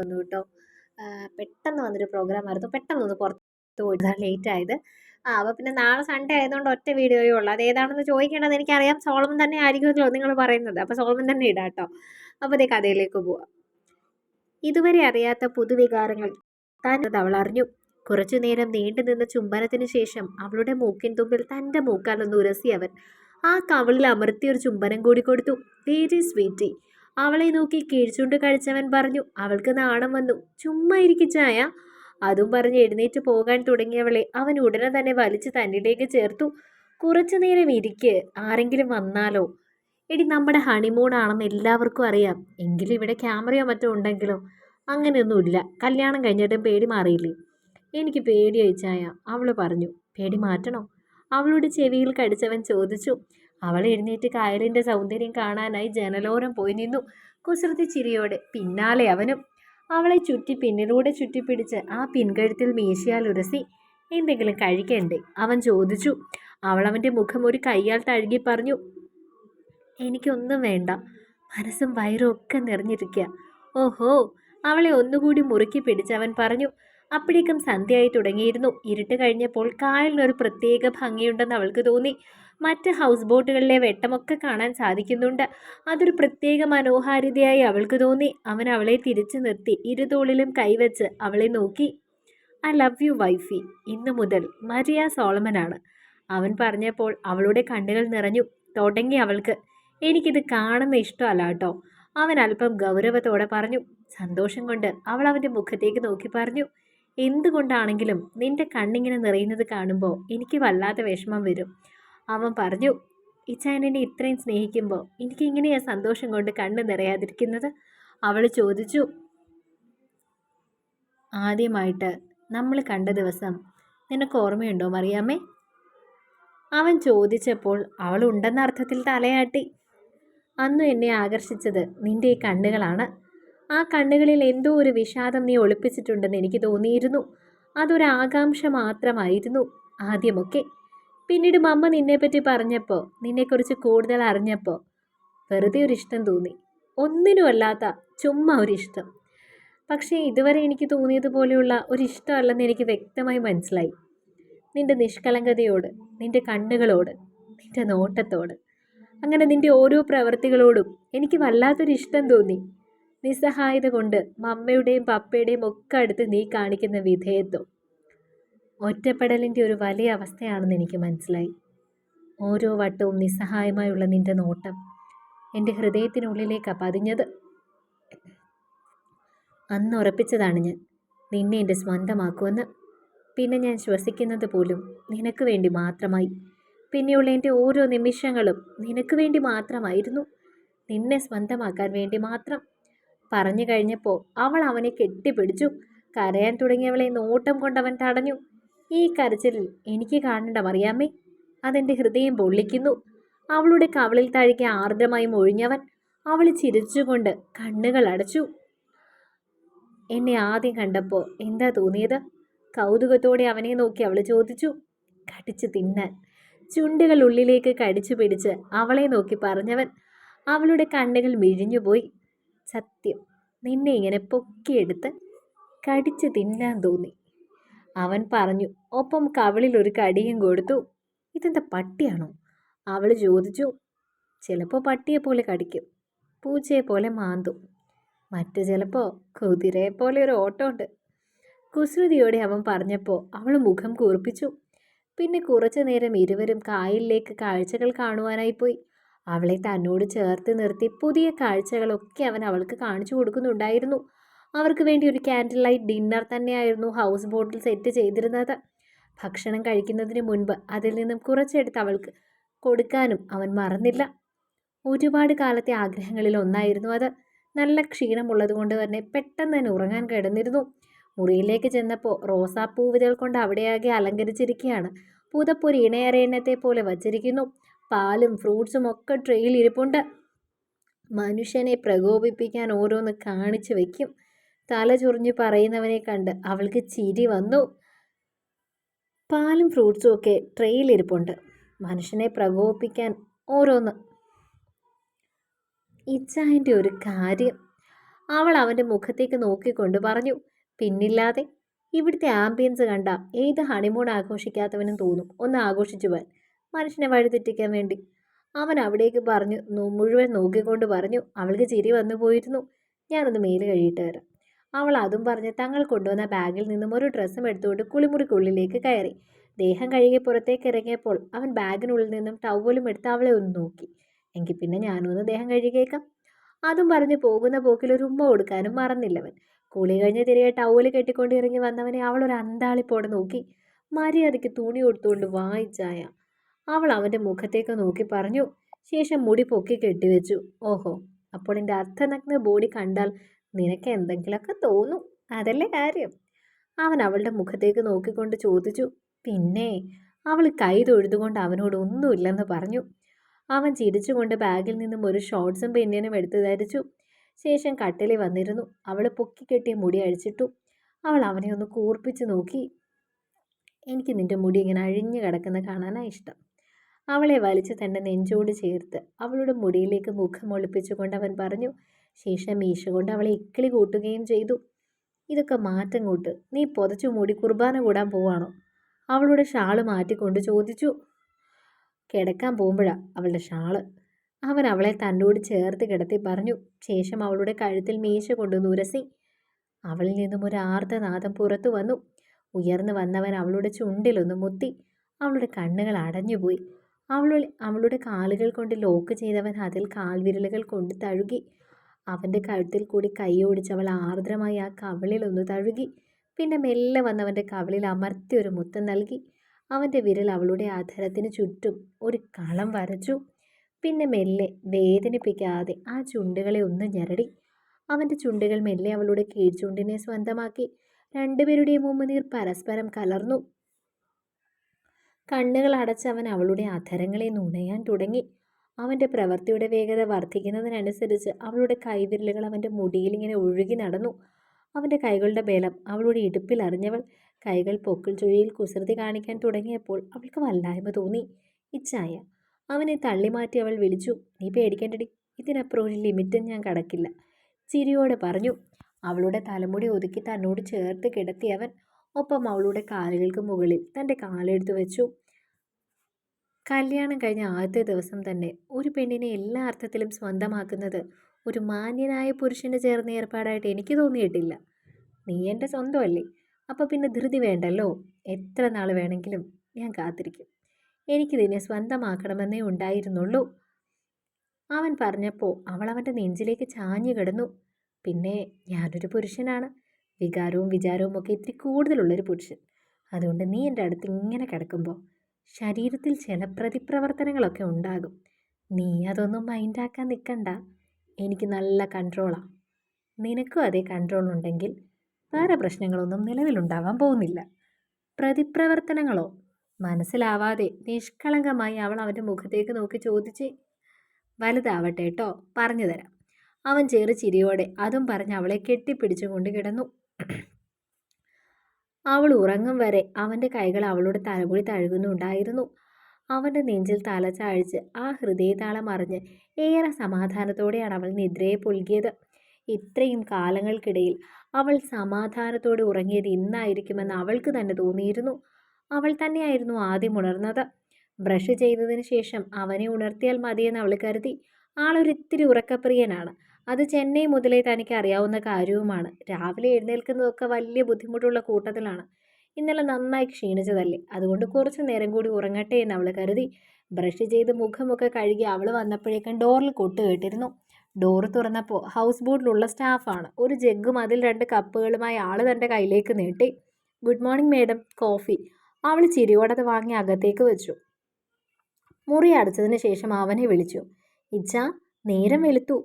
വന്നു കേട്ടോ. പെട്ടെന്ന് വന്നൊരു പ്രോഗ്രാം ആയിരുന്നു. പെട്ടെന്ന് ഒന്ന് പുറത്ത് പോയിട്ട് ലേറ്റ് ആയത്. ആ അപ്പോൾ പിന്നെ നാളെ സൺഡേ ആയതുകൊണ്ട് ഒറ്റ വീഡിയോയേ ഉള്ളൂ. അത് ഏതാണെന്ന് ചോദിക്കേണ്ടത് എനിക്കറിയാം. സോളമൻ തന്നെ ആയിരിക്കുമല്ലോ നിങ്ങൾ പറയുന്നത്. അപ്പോൾ സോളമൻ തന്നെ ഇടാം കേട്ടോ. അപ്പോൾ അതേ കഥയിലേക്ക് പോവാം. ഇതുവരെ അറിയാത്ത പുതുവികാരങ്ങൾ താൻ അവൾ അറിഞ്ഞു. കുറച്ചു നേരം നീണ്ടു നിന്ന ചുംബനത്തിന് ശേഷം അവളുടെ മൂക്കിൻ തുമ്പിൽ തന്റെ മൂക്കാലൊന്ന് ഉരസി അവൻ ആ കവളിൽ അമർത്തിയൊരു ചുംബനം കൂടി കൊടുത്തു. വെരി സ്വീറ്റി അവളെ നോക്കി കിഴിച്ചുകൊണ്ട് കഴിച്ചവൻ പറഞ്ഞു അവൾക്ക് നാണം വന്നു. ചുമ്മാ ഇരിക്കിച്ചായ അതും പറഞ്ഞ് എഴുന്നേറ്റ് പോകാൻ തുടങ്ങിയവളെ അവൻ ഉടനെ തന്നെ വലിച്ചു തന്നിലേക്ക് ചേർത്തു. കുറച്ചു നേരം ഇരിക്ക്. ആരെങ്കിലും വന്നാലോ? എടി നമ്മുടെ ഹണിമൂൺ ആണെന്ന് എല്ലാവർക്കും അറിയാം. എങ്കിലും ഇവിടെ ക്യാമറയോ മറ്റോ ഉണ്ടെങ്കിലോ? അങ്ങനെയൊന്നുമില്ല. കല്യാണം കഴിഞ്ഞിട്ടും പേടി മാറിയില്ലേ? എനിക്ക് പേടി അയച്ചായ അവൾ പറഞ്ഞു. പേടി മാറ്റണോ? അവളുടെ ചെവിയിൽ കടിച്ചവൻ ചോദിച്ചു. അവൾ എഴുന്നേറ്റ് കായലിന്റെ സൗന്ദര്യം കാണാനായി ജനലോരം പോയി നിന്നു. കുസൃതി ചിരിയോടെ പിന്നാലെ അവനും. അവളെ ചുറ്റി പിന്നിലൂടെ ചുറ്റിപ്പിടിച്ച് ആ പിൻകഴുത്തിൽ മീശയാൽ ഉരസി എന്തെങ്കിലും കഴിക്കണ്ടേ? അവൻ ചോദിച്ചു. അവൾ അവന്റെ മുഖം ഒരു കൈയാൽ തഴുകി പറഞ്ഞു എനിക്കൊന്നും വേണ്ട. മനസ്സും വയറും ഒക്കെ നിറഞ്ഞിരിക്കുക ഓഹോ. അവളെ ഒന്നുകൂടി മുറുക്കി പിടിച്ച് അവൻ പറഞ്ഞു അപ്പോഴേക്കും സന്ധ്യയായി തുടങ്ങിയിരുന്നു. ഇരുട്ട് കഴിഞ്ഞപ്പോൾ കായലിനൊരു പ്രത്യേക ഭംഗിയുണ്ടെന്ന് അവൾക്ക് തോന്നി. മറ്റ് ഹൗസ് ബോട്ടുകളിലെ വെട്ടമൊക്കെ കാണാൻ സാധിക്കുന്നുണ്ട്. അതൊരു പ്രത്യേക മനോഹാരിതയായി അവൾക്ക് തോന്നി. അവൻ അവളെ തിരിച്ചു നിർത്തി. ഇരുതോളിലും കൈവച്ച് അവളെ നോക്കി. I love you wifey. ഇന്നു മുതൽ മരിയ സോളമനാണ്. അവൻ പറഞ്ഞപ്പോൾ അവളുടെ കണ്ണുകൾ നിറഞ്ഞു. തുടങ്ങി അവൾക്ക്. എനിക്കിത് കാണുന്ന ഇഷ്ടമല്ല കേട്ടോ. അവൻ അല്പം ഗൗരവത്തോടെ പറഞ്ഞു. സന്തോഷം കൊണ്ട് അവൾ അവന്റെ മുഖത്തേക്ക് നോക്കി പറഞ്ഞു. എന്തുകൊണ്ടാണെങ്കിലും നിന്റെ കണ്ണിങ്ങനെ നിറയുന്നത് കാണുമ്പോൾ എനിക്ക് വല്ലാത്ത വിഷമം വരും. അവൻ പറഞ്ഞു ഇച്ചാൻ എന്നെ ഇത്രയും സ്നേഹിക്കുമ്പോൾ എനിക്ക് എങ്ങനെയാണ് സന്തോഷം കൊണ്ട് കണ്ണ് നിറയാതിരിക്കുന്നത്? അവൾ ചോദിച്ചു ആദ്യമായിട്ട് നമ്മൾ കണ്ട ദിവസം നിനക്ക് ഓർമ്മയുണ്ടോ മറിയാമേ അവൻ ചോദിച്ചപ്പോൾ അവൾ ഉണ്ടെന്ന അർത്ഥത്തിൽ തലയാട്ടി അന്നു എന്നെ ആകർഷിച്ചത് നിന്റെ ഈ കണ്ണുകളാണ്. ആ കണ്ണുകളിൽ എന്തോ ഒരു വിഷാദം നീ ഒളിപ്പിച്ചിട്ടുണ്ടെന്ന് എനിക്ക് തോന്നിയിരുന്നു. അതൊരാകാംക്ഷ മാത്രമായിരുന്നു ആദ്യമൊക്കെ. പിന്നീട് മമ്മ നിന്നെപ്പറ്റി പറഞ്ഞപ്പോൾ നിന്നെക്കുറിച്ച് കൂടുതൽ അറിഞ്ഞപ്പോൾ വെറുതെ ഒരു ഇഷ്ടം തോന്നി. ഒന്നിനുമല്ലാത്ത ചുമ്മാ ഒരു ഇഷ്ടം പക്ഷേ ഇതുവരെ എനിക്ക് തോന്നിയതുപോലെയുള്ള ഒരു ഇഷ്ടമല്ലെന്ന് എനിക്ക് വ്യക്തമായി മനസ്സിലായി. നിന്റെ നിഷ്കളങ്കതയോട് നിന്റെ കണ്ണുകളോട് നിന്റെ നോട്ടത്തോട് അങ്ങനെ നിന്റെ ഓരോ പ്രവൃത്തികളോടും എനിക്ക് വല്ലാത്തൊരു ഇഷ്ടം തോന്നി. നിസ്സഹായത കൊണ്ട് മമ്മയുടെയും പപ്പയുടെയും ഒക്കെ അടുത്ത് നീ കാണിക്കുന്ന വിധേയത്വം. ഒറ്റപ്പെടലിന്റെ ഒരു വലിയ അവസ്ഥയാണെന്ന് എനിക്ക് മനസ്സിലായി. ഓരോ വട്ടവും നിസ്സഹായമായുള്ള നിന്റെ നോട്ടം എന്റെ ഹൃദയത്തിനുള്ളിലേക്കാണ് പതിഞ്ഞത്. അന്ന് ഉറപ്പിച്ചതാണ് ഞാൻ. നിന്നെ എന്റെ സ്വന്തമാക്കുമെന്ന്. പിന്നെ ഞാൻ ശ്വസിക്കുന്നത് പോലും നിനക്ക് വേണ്ടി മാത്രമായി. പിന്നെയുള്ള എന്റെ ഓരോ നിമിഷങ്ങളും നിനക്ക് വേണ്ടി മാത്രമായിരുന്നു. നിന്നെ സ്വന്തമാക്കാൻ വേണ്ടി മാത്രം. പറഞ്ഞു കഴിഞ്ഞപ്പോൾ അവൾ അവനെ കെട്ടിപ്പിടിച്ചു. കരയാൻ തുടങ്ങിയവളെ നോട്ടം കൊണ്ടവൻ തടഞ്ഞു. ഈ കരച്ചിലിൽ എനിക്ക് കാണണ്ട മറിയാമ്മേ. അതെന്റെ ഹൃദയം പൊള്ളിക്കുന്നു. അവളുടെ കവളിൽ താഴേക്ക് ആർദ്രമായി മൊഴിഞ്ഞവൻ അവൾ ചിരിച്ചുകൊണ്ട് കണ്ണുകൾ അടച്ചു. എന്നെ ആദ്യം കണ്ടപ്പോൾ എന്താ തോന്നിയത്? കൗതുകത്തോടെ അവനെ നോക്കി അവൾ ചോദിച്ചു. കടിച്ചു തിന്നാൻ. ചുണ്ടുകൾ ഉള്ളിലേക്ക് കടിച്ചു പിടിച്ച് അവളെ നോക്കി പറഞ്ഞവൻ അവളുടെ കണ്ണുകൾ മിഴിഞ്ഞുപോയി സത്യം നിന്നെ ഇങ്ങനെ പൊക്കിയെടുത്ത് കടിച്ചു തിന്നാൻ തോന്നി. അവൻ പറഞ്ഞു ഒപ്പം കവളിൽ ഒരു കടിയും കൊടുത്തു. ഇതെന്താ പട്ടിയാണോ? അവൾ ചോദിച്ചു ചിലപ്പോൾ പട്ടിയെ പോലെ കടിക്കും പൂച്ചയെ പോലെ മാന്തും. മറ്റു ചിലപ്പോൾ കുതിരയെ പോലെ ഒരു ഓട്ടമുണ്ട്. കുസൃതിയോടെ അവൻ പറഞ്ഞപ്പോൾ അവൾ മുഖം കൂർപ്പിച്ചു പിന്നെ കുറച്ചു നേരം ഇരുവരും കായലിലേക്ക് കാഴ്ചകൾ കാണുവാനായി പോയി. അവളെ തന്നോട് ചേർത്ത് നിർത്തി പുതിയ കാഴ്ചകളൊക്കെ അവൻ അവൾക്ക് കാണിച്ചു കൊടുക്കുന്നുണ്ടായിരുന്നു. അവർക്ക് വേണ്ടി ഒരു ക്യാൻഡിൽ ലൈറ്റ് ഡിന്നർ തന്നെയായിരുന്നു ഹൗസ് ബോട്ടിൽ സെറ്റ് ചെയ്തിരുന്നത്. ഭക്ഷണം കഴിക്കുന്നതിന് മുൻപ് അതിൽ നിന്നും കുറച്ചെടുത്ത് അവൾക്ക് കൊടുക്കാനും അവൻ മറന്നില്ല. ഒരുപാട് കാലത്തെ ആഗ്രഹങ്ങളിൽ ഒന്നായിരുന്നു അത്. നല്ല ക്ഷീണമുള്ളത് കൊണ്ട് തന്നെ പെട്ടെന്ന് തന്നെ ഉറങ്ങാൻ കിടന്നിരുന്നു. മുറിയിലേക്ക് ചെന്നപ്പോൾ റോസാപ്പൂവിതൾ കൊണ്ട് അവിടെയാകെ അലങ്കരിച്ചിരിക്കുകയാണ്. പൂതപ്പൊരി ഇണയറേണത്തെ പോലെ വച്ചിരിക്കുന്നു. പാലും ഫ്രൂട്ട്സും ഒക്കെ ട്രെയിൽ ഇരിപ്പുണ്ട്. മനുഷ്യനെ പ്രകോപിപ്പിക്കാൻ ഓരോന്ന് കാണിച്ചു വയ്ക്കും തല ചൊറിഞ്ഞ് പറയുന്നവനെ കണ്ട് അവൾക്ക് ചിരി വന്നു. പാലും ഫ്രൂട്ട്സും ഒക്കെ ട്രെയിൽ ഇരിപ്പുണ്ട്. മനുഷ്യനെ പ്രകോപിപ്പിക്കാൻ ഓരോന്ന്. ഇച്ചായന്റെ ഒരു കാര്യം. അവൾ അവന്റെ മുഖത്തേക്ക് നോക്കിക്കൊണ്ട് പറഞ്ഞു പിന്നില്ലാതെ ഇവിടുത്തെ ആംബിയൻസ് കണ്ട ഏത് ഹണിമൂൺ ആഘോഷിക്കാത്തവനും തോന്നും. ഒന്ന് ആഘോഷിച്ചു പോവാൻ. മനുഷ്യനെ വഴിതെറ്റിക്കാൻ വേണ്ടി. അവൻ അവിടേക്ക് പറഞ്ഞു മുഴുവൻ നോക്കിക്കൊണ്ട് പറഞ്ഞു. അവൾക്ക് ചിരി വന്നു പോയിരുന്നു. ഞാനൊന്ന് മേൽ കഴിയിട്ട് വരാം. അവൾ അതും പറഞ്ഞ് തങ്ങൾ കൊണ്ടുവന്ന ബാഗിൽ നിന്നും ഒരു ഡ്രസ്സും എടുത്തുകൊണ്ട് കുളിമുറിക്കുള്ളിലേക്ക് കയറി. ദേഹം കഴുകി പുറത്തേക്ക് ഇറങ്ങിയപ്പോൾ അവൻ ബാഗിനുള്ളിൽ നിന്നും ടവലും എടുത്ത് അവളെ ഒന്ന് നോക്കി. എങ്കിൽ പിന്നെ ഞാനൊന്ന് ദേഹം കഴുകിയേക്കാം അതും പറഞ്ഞ് പോകുന്ന പോക്കിൽ ഒരു ഉമ്മ കൊടുക്കാനും മറന്നില്ലവൻ കുളി കഴിഞ്ഞ് തിരികെ ടവൽ കെട്ടിക്കൊണ്ട് ഇറങ്ങി വന്നവനെ അവൾ ഒരു അന്താളിപ്പോടെ നോക്കി. മര്യാദയ്ക്ക് തുണി കൊടുത്തുകൊണ്ട് വായിച്ചായ അവൾ അവന്റെ മുഖത്തേക്ക് നോക്കി പറഞ്ഞു. ശേഷം മുടി പൊക്കി കെട്ടിവെച്ചു. ഓഹോ അപ്പോൾ എന്റെ അർത്ഥനഗ്ന ബോഡി കണ്ടാൽ നിനക്ക് എന്തെങ്കിലുമൊക്കെ തോന്നും. അതല്ലേ കാര്യം. അവൻ അവളുടെ മുഖത്തേക്ക് നോക്കിക്കൊണ്ട് ചോദിച്ചു. പിന്നെ അവൾ കൈ തൊഴുതുകൊണ്ട് അവനോട് ഒന്നുമില്ലെന്ന് പറഞ്ഞു. അവൻ ചിരിച്ചുകൊണ്ട് ബാഗിൽ നിന്നും ഒരു ഷോർട്ട്സും പെന്നിനും എടുത്തു ധരിച്ചു. ശേഷം കട്ടിലി വന്നിരുന്നു. അവൾ പൊക്കിക്കെട്ടിയ മുടി അഴിച്ചിട്ടു. അവൾ അവനെ ഒന്ന് കൂർപ്പിച്ച് നോക്കി. എനിക്ക് നിന്റെ മുടി ഇങ്ങനെ അഴിഞ്ഞു കിടക്കുന്ന കാണാനാണ് ഇഷ്ടം. അവളെ വലിച്ച് തന്റെ നെഞ്ചോട് ചേർത്ത് അവളുടെ മുടിയിലേക്ക് മുഖം ഒളിപ്പിച്ചുകൊണ്ട് അവൻ പറഞ്ഞു. ശേഷം മീശ കൊണ്ട് അവളെ ഇക്കിളി കൂട്ടുകയും ചെയ്തു. ഇതൊക്കെ മാറ്റം കൂട്ട്. നീ പൊതച്ചു മൂടി കുർബാന കൂടാൻ പോവാണോ? അവളുടെ ഷാൾ മാറ്റിക്കൊണ്ട് ചോദിച്ചു. കിടക്കാൻ പോകുമ്പോഴാ അവളുടെ ഷാൾ. അവൻ അവളെ തന്നോട് ചേർത്ത് കിടത്തി പറഞ്ഞു. ശേഷം അവളുടെ കഴുത്തിൽ മീശ കൊണ്ട് നുരസി അവളിൽ നിന്നും ഒരു ആർത്തനാദം പുറത്തു വന്നു. ഉയർന്നു വന്നവൻ അവളുടെ ചുണ്ടിലൊന്ന് മുത്തി. അവളുടെ കണ്ണുകൾ അടഞ്ഞുപോയി അവളുടെ അവളുടെ കാലുകൾ കൊണ്ട് ലോക്ക് ചെയ്തവൻ അതിൽ കാൽവിരലുകൾ കൊണ്ട് തഴുകി. അവന്റെ കഴുത്തിൽ കൂടി കൈ ഓടിച്ച് അവൾ ആർദ്രമായി ആ കവിളിൽ ഒന്ന് തഴുകി. പിന്നെ മെല്ലെ വന്നവന്റെ കവിളിൽ അമർത്തി ഒരു മുത്തം നൽകി. അവന്റെ വിരൽ അവളുടെ ആധാരത്തിന് ചുറ്റും ഒരു കളം വരച്ചു. പിന്നെ മെല്ലെ വേദനിപ്പിക്കാതെ ആ ചുണ്ടുകളെ ഒന്ന് ഞെരടി. അവന്റെ ചുണ്ടുകൾ മെല്ലെ അവളുടെ കീഴ്ചുണ്ടിനെ സ്വന്തമാക്കി. രണ്ടുപേരുടെയും ഉമ്മുനീർ പരസ്പരം കലർന്നു. കണ്ണുകൾ അവൻ അവളുടെ അധരങ്ങളെ നുണയാൻ തുടങ്ങി. അവന്റെ പ്രവൃത്തിയുടെ വേഗത വർദ്ധിക്കുന്നതിനനുസരിച്ച് അവളുടെ കൈവിരലുകൾ അവന്റെ മുടിയിൽ ഇങ്ങനെ ഒഴുകി നടന്നു. അവന്റെ കൈകളുടെ ബലം അവളുടെ ഇടുപ്പിൽ അറിഞ്ഞവൾ കൈകൾ പൊക്കിൾ ചുഴിയിൽ കുസൃതി കാണിക്കാൻ തുടങ്ങിയപ്പോൾ അവൾക്ക് വല്ലായ്മ തോന്നി. ഇച്ചായ അവനെ തള്ളിമാറ്റി അവൾ വിളിച്ചു. നീ പേടിക്കേണ്ടടി ഇതിനപ്പുറം ഒരു ലിമിറ്റും ഞാൻ കടക്കില്ല ചിരിയോടെ പറഞ്ഞു. അവളുടെ തലമുടി ഒതുക്കി തന്നോട് ചേർത്ത് കിടത്തിയവൻ ഒപ്പം അവളുടെ കാലുകൾക്ക് മുകളിൽ തന്റെ കാലെടുത്ത് വെച്ചു. കല്യാണം കഴിഞ്ഞ ആദ്യ ദിവസം തന്നെ ഒരു പെണ്ണിനെ എല്ലാ അർത്ഥത്തിലും സ്വന്തമാക്കുന്നത് ഒരു മാന്യനായ പുരുഷന് ചേർന്ന ഏർപ്പാടായിട്ട് എനിക്ക് തോന്നിയിട്ടില്ല. നീ എന്റെ സ്വന്തമല്ലേ? അപ്പോൾ പിന്നെ ധൃതി വേണ്ടല്ലോ? എത്ര നാൾ വേണമെങ്കിലും ഞാൻ കാത്തിരിക്കും. എനിക്കിതിനെ സ്വന്തമാക്കണമെന്നേ ഉണ്ടായിരുന്നുള്ളൂ. അവൻ പറഞ്ഞപ്പോൾ അവൾ അവന്റെ നെഞ്ചിലേക്ക് ചാഞ്ഞു കിടന്നു. പിന്നെ ഞാനൊരു പുരുഷനാണ്. വികാരവും വിചാരവും ഒക്കെ ഇത്തിരി കൂടുതലുള്ളൊരു പുരുഷൻ. അതുകൊണ്ട് നീ എന്റെ അടുത്ത് ഇങ്ങനെ കിടക്കുമ്പോൾ ശരീരത്തിൽ ചില പ്രതിപ്രവർത്തനങ്ങളൊക്കെ ഉണ്ടാകും. നീ അതൊന്നും മൈൻഡാക്കാൻ നിൽക്കണ്ട എനിക്ക് നല്ല കൺട്രോളാണ് നിനക്കും അതേ കൺട്രോൾ ഉണ്ടെങ്കിൽ വേറെ പ്രശ്നങ്ങളൊന്നും നിലവിലുണ്ടാവാൻ പോകുന്നില്ല. പ്രതിപ്രവർത്തനങ്ങളോ? മനസ്സിലാവാതെ നിഷ്കളങ്കമായി അവൾ അവന്റെ മുഖത്തേക്ക് നോക്കി ചോദിച്ച് വലുതാവട്ടെ കേട്ടോ പറഞ്ഞു തരാം. അവൻ ചെറു ചിരിയോടെ അതും പറഞ്ഞ് അവളെ കെട്ടിപ്പിടിച്ചുകൊണ്ട് കിടന്നു. അവൾ ഉറങ്ങും വരെ അവന്റെ കൈകൾ അവളുടെ തലമുടി തഴുകുന്നുണ്ടായിരുന്നു. അവന്റെ നെഞ്ചിൽ തല ചാഴിച്ച് ആ ഹൃദയതാളം അറിഞ്ഞ് ഏറെ സമാധാനത്തോടെയാണ് അവൾ നിദ്രയെ പുൽകിയത്. ഇത്രയും കാലങ്ങൾക്കിടയിൽ അവൾ സമാധാനത്തോടെ ഉറങ്ങിയത് ഇന്നായിരിക്കുമെന്ന് അവൾക്ക് തന്നെ തോന്നിയിരുന്നു. അവൾ തന്നെയായിരുന്നു ആദ്യം ഉണർന്നത്. ബ്രഷ് ചെയ്തതിന് ശേഷം അവനെ ഉണർത്തിയാൽ മതിയെന്ന് അവൾ കരുതി. ആളൊരിത്തിരി ഉറക്കപ്രിയനാണ്. അത് ചെന്നൈ മുതലേ തനിക്ക് അറിയാവുന്ന കാര്യവുമാണ്. രാവിലെ എഴുന്നേൽക്കുന്നതൊക്കെ വലിയ ബുദ്ധിമുട്ടുള്ള കൂട്ടത്തിലാണ്. ഇന്നലെ നന്നായി ക്ഷീണിച്ചതല്ലേ? അതുകൊണ്ട് കുറച്ച് നേരം കൂടി ഉറങ്ങട്ടെ എന്ന് അവൾ കരുതി. ബ്രഷ് ചെയ്ത് മുഖമൊക്കെ കഴുകി അവൾ വന്നപ്പോഴേക്കും ഡോറിൽ കൊട്ട് കേട്ടിരുന്നു ഡോർ തുറന്നപ്പോൾ ഹൗസ് ബോട്ടിലുള്ള സ്റ്റാഫാണ്. ഒരു ജഗ്ഗും അതിൽ രണ്ട് കപ്പുകളുമായി ആൾ തന്റെ കയ്യിലേക്ക് നീട്ടി. Good morning madam coffee. അവൾ ചിരിയോടത് വാങ്ങി അകത്തേക്ക് വെച്ചു. മുറി അടച്ചതിന് ശേഷം അവനെ വിളിച്ചു. ഇച്ച നേരം വെളുത്തു.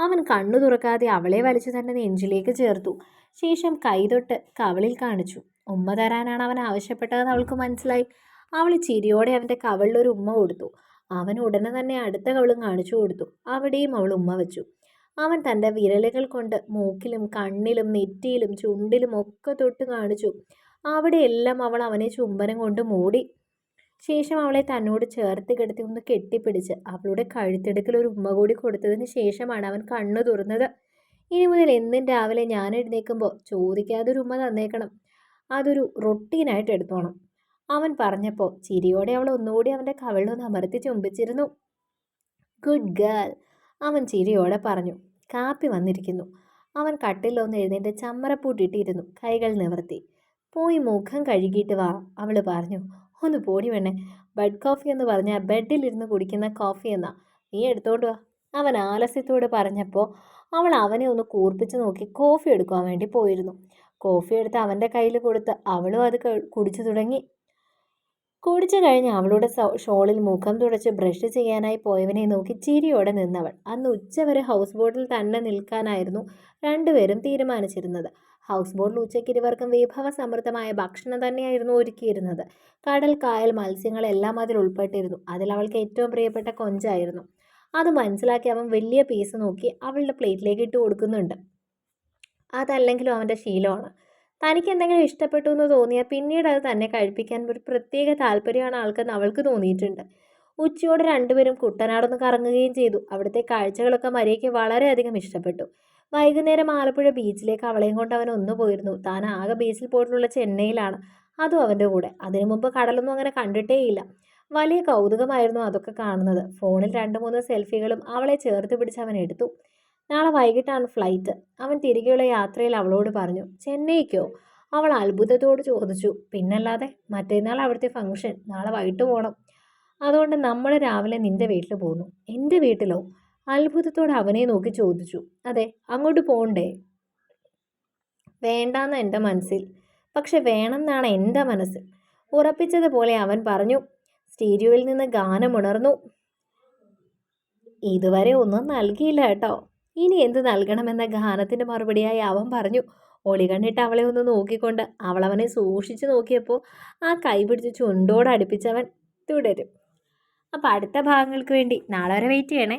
അവൻ കണ്ണു തുറക്കാതെ അവളെ വലിച്ചു തന്റെ നെഞ്ചിലേക്ക് ചേർത്തു. ശേഷം കൈതൊട്ട് കവളിൽ കാണിച്ചു. ഉമ്മ തരാനാണ് അവൻ ആവശ്യപ്പെട്ടതെന്ന് അവൾക്ക് മനസ്സിലായി. അവൾ ചിരിയോടെ അവന്റെ ഒരു ഉമ്മ കൊടുത്തു. അവൻ ഉടനെ തന്നെ അടുത്ത കവളും കാണിച്ചു കൊടുത്തു. അവിടെയും അവൾ ഉമ്മ വെച്ചു. അവൻ തന്റെ വിരലുകൾ കൊണ്ട് മൂക്കിലും കണ്ണിലും നെറ്റിയിലും ചുണ്ടിലും ഒക്കെ തൊട്ട് കാണിച്ചു. അവിടെയെല്ലാം അവൾ അവനെ ചുംബനം കൊണ്ട് മൂടി ശേഷം അവളെ തന്നോട് ചേർത്ത് കിടത്തി ഒന്ന് കെട്ടിപ്പിടിച്ച് അവളുടെ കഴുത്തിടുക്കിൽ ഒരു ഉമ്മ കൂടി കൊടുത്തതിന് ശേഷമാണ് അവൻ കണ്ണു തുറന്നത്. ഇനി മുതൽ എന്നും രാവിലെ ഞാൻ എഴുന്നേൽക്കുമ്പോൾ ചോദിക്കാതെ ഒരു ഉമ്മ തന്നേക്കണം. അതൊരു റൊട്ടീനായിട്ട് എടുത്തോണം. അവൻ പറഞ്ഞപ്പോൾ ചിരിയോടെ അവൾ ഒന്നുകൂടി അവന്റെ കവിളിലൊന്ന് അമർത്തി ചുംബിച്ചിരുന്നു. ഗുഡ് ഗേൾ അവൻ ചിരിയോടെ പറഞ്ഞു. കാപ്പി വന്നിരിക്കുന്നു. അവൻ കട്ടിലൊന്ന് എഴുന്നേറ്റ് ചമ്മറപ്പൂട്ടിട്ടിരുന്നു കൈകൾ നിവർത്തി. പോയി മുഖം കഴുകിയിട്ട് വാ അവൾ പറഞ്ഞു. ഒന്ന് പോടി വേണേ. ബെഡ് കോഫി എന്ന് പറഞ്ഞാൽ ബെഡിലിരുന്ന് കുടിക്കുന്ന കോഫി എന്നാ. നീ എടുത്തോണ്ട് വാ. അവൻ ആലസ്യത്തോട് പറഞ്ഞപ്പോൾ അവൾ അവനെ ഒന്ന് കൂർപ്പിച്ച് നോക്കി കോഫി എടുക്കാൻ വേണ്ടി പോയിരുന്നു. കോഫി എടുത്ത് അവന്റെ കയ്യിൽ കൊടുത്ത് അവളും അത് കുടിച്ചു തുടങ്ങി. കുടിച്ചു കഴിഞ്ഞ് അവളുടെ ഷോളിൽ മുഖം തുടച്ച് ബ്രഷ് ചെയ്യാനായി പോയവനെ നോക്കി ചിരിയോടെ നിന്നവൾ. അന്ന് ഉച്ചവരെ ഹൗസ് ബോട്ടിൽ തന്നെ നിൽക്കാനായിരുന്നു രണ്ടുപേരും തീരുമാനിച്ചിരുന്നത്. ഹൗസ് ബോട്ടിൽ ഉച്ചയ്ക്ക് ഇരുവർക്കും വിഭവസമൃദ്ധമായ ഭക്ഷണം തന്നെയായിരുന്നു ഒരുക്കിയിരുന്നത്. കടൽ കായൽ മത്സ്യങ്ങളെല്ലാം അതിൽ ഉൾപ്പെട്ടിരുന്നു. അതിൽ അവൾക്ക് ഏറ്റവും പ്രിയപ്പെട്ട കൊഞ്ചായിരുന്നു. അത് മനസ്സിലാക്കി അവൻ വലിയ പീസ് നോക്കി അവളുടെ പ്ലേറ്റിലേക്ക് ഇട്ട് കൊടുക്കുന്നുണ്ട്. അതല്ലെങ്കിലും അവന്റെ ശീലമാണ്. തനിക്ക് എന്തെങ്കിലും ഇഷ്ടപ്പെട്ടു എന്ന് തോന്നിയാൽ പിന്നീട് അത് തന്നെ കഴിപ്പിക്കാൻ ഒരു പ്രത്യേക താല്പര്യമാണ് ആൾക്കെന്ന് അവൾക്ക് തോന്നിയിട്ടുണ്ട്. ഉച്ചയോടെ രണ്ടുപേരും കുട്ടനാടൊന്ന് കറങ്ങുകയും ചെയ്തു. അവിടുത്തെ കാഴ്ചകളൊക്കെ മരിയയ്ക്ക് വളരെയധികം ഇഷ്ടപ്പെട്ടു. വൈകുന്നേരം ആലപ്പുഴ ബീച്ചിലേക്ക് അവളെയും കൊണ്ട് അവൻ ഒന്ന് പോയിരുന്നു. താൻ ആകെ ബീച്ചിൽ പോയിട്ടുള്ള ചെന്നൈയിലാണ്. അതും അവന്റെ കൂടെ. അതിനു മുമ്പ് കടലൊന്നും അങ്ങനെ കണ്ടിട്ടേയില്ല വലിയ കൗതുകമായിരുന്നു അതൊക്കെ കാണുന്നത്. ഫോണിൽ രണ്ട് മൂന്ന് സെൽഫികളും അവളെ ചേർത്ത് പിടിച്ച് അവൻ എടുത്തു. നാളെ വൈകിട്ടാണ് ഫ്ലൈറ്റ്. അവൻ തിരികെയുള്ള യാത്രയിൽ അവളോട് പറഞ്ഞു ചെന്നൈക്കോ? അവൾ അത്ഭുതത്തോട് ചോദിച്ചു. പിന്നല്ലാതെ മറ്റേന്നാൾ അവിടുത്തെ ഫംഗ്ഷൻ. നാളെ വൈകിട്ട് പോകണം അതുകൊണ്ട് നമ്മൾ രാവിലെ നിന്റെ വീട്ടിൽ പോകുന്നു എന്റെ വീട്ടിലോ? അത്ഭുതത്തോടെ അവനെ നോക്കി ചോദിച്ചു അതെ അങ്ങോട്ട് പോണ്ടേ? വേണ്ടാന്ന് എന്റെ മനസ്സിൽ പക്ഷെ വേണമെന്നാണ് എന്റെ മനസ്സ് ഉറപ്പിച്ചതുപോലെ അവൻ പറഞ്ഞു. സ്റ്റീരിയോയിൽ നിന്ന് ഗാനമുണർന്നു ഇതുവരെ ഒന്നും നൽകിയില്ല കേട്ടോ. ഇനി എന്ത് നൽകണമെന്ന ഗാനത്തിന്റെ മറുപടിയായി അവൻ പറഞ്ഞു. ഒളി കണ്ടിട്ട് അവളെ ഒന്ന് നോക്കിക്കൊണ്ട് അവൾ അവനെ സൂക്ഷിച്ചു നോക്കിയപ്പോൾ ആ കൈ പിടിച്ച് ചുണ്ടോട് തുടരും. അപ്പോൾ അടുത്ത ഭാഗങ്ങൾക്ക് വേണ്ടി നാളെ വരെ വെയിറ്റ് ചെയ്യണേ.